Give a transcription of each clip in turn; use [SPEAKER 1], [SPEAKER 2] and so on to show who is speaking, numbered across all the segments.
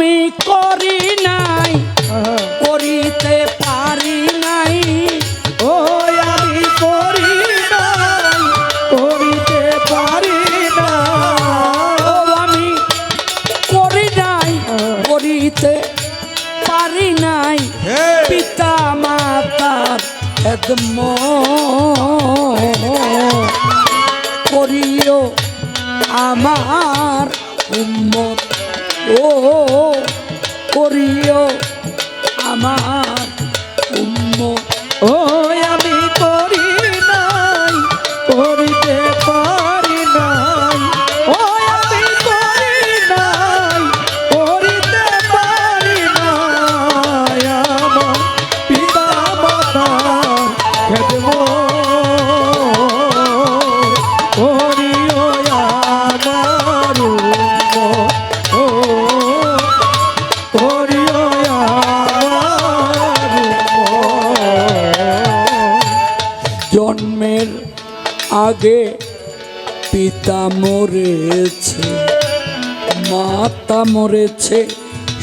[SPEAKER 1] আমি করি নাই করিতে পারি নাই।
[SPEAKER 2] ও আমি করি নাই করিতে পারি না
[SPEAKER 1] ও আমি করি নাই করিতে পারি নাই। পিতা মাতার এদম করিও আমার উম্মত। আগে পিতা মরেছে মাতা মরেছে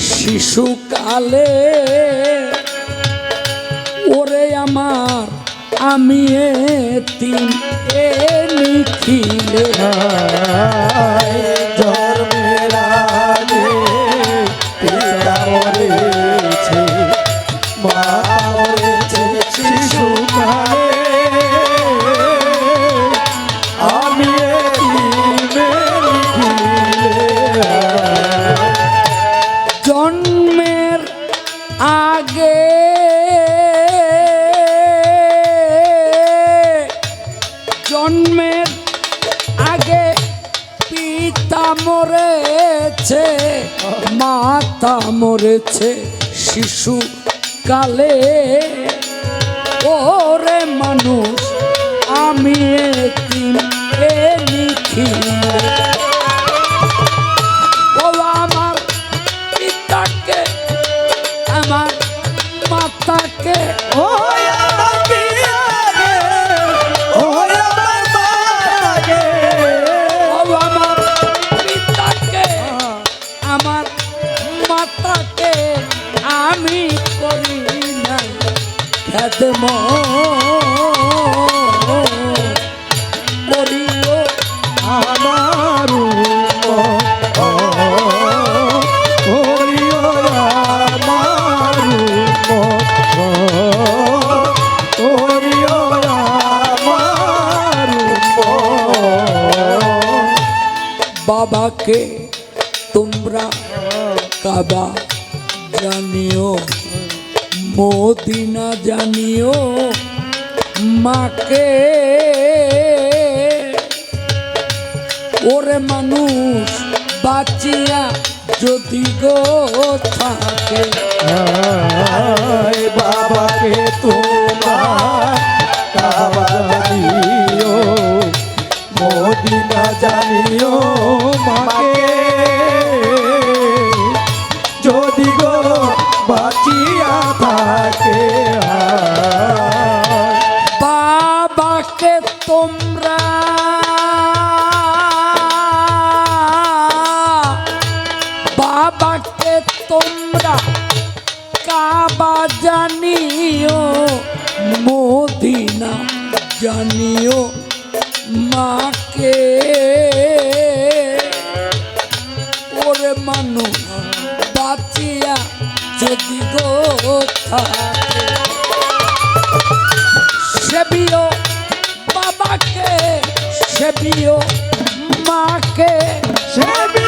[SPEAKER 1] শিশুকালে ওরে আমার আমি এ তিন এ
[SPEAKER 2] জন্মের আগে পিতা মরেছে
[SPEAKER 1] মাতা মরেছে শিশু কালে। ওরে মানুষ আমি এতিম বাবাকে তোমরা কাবা জানিও। মদিনা জানিও মাকে। ওরে মানুষ বাঁচিয়া যদি গো থাকে।
[SPEAKER 2] বাঁচিয়া থাকে
[SPEAKER 1] বাবাকে তোমরা বাবাকে তোমরা কাবা জানিও মদিনা জানিও মাকে। ওরে মানুষ যদি গো সেবিও বাবাকে সেবিও মাকে
[SPEAKER 2] সে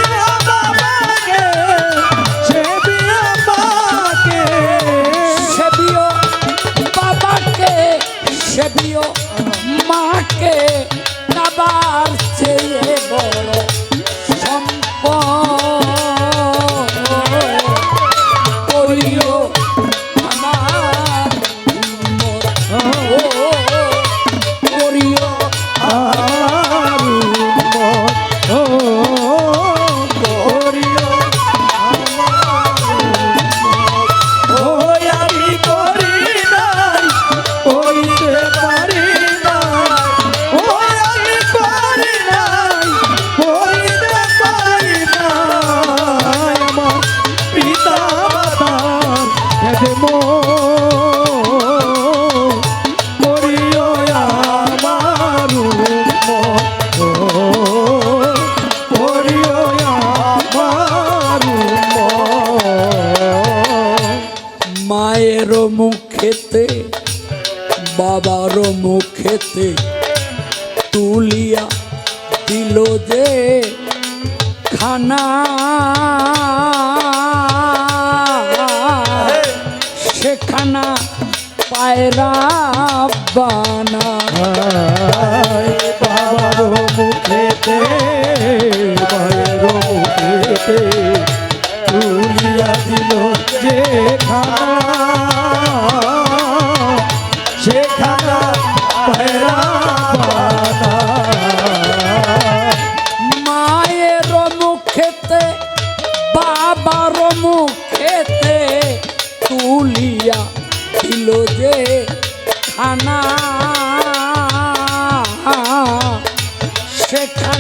[SPEAKER 1] বাবার মুখেতে তুলিয়া দিল যে খানা। সেখানা পায়রা বানা।
[SPEAKER 2] বাবার মুখেতে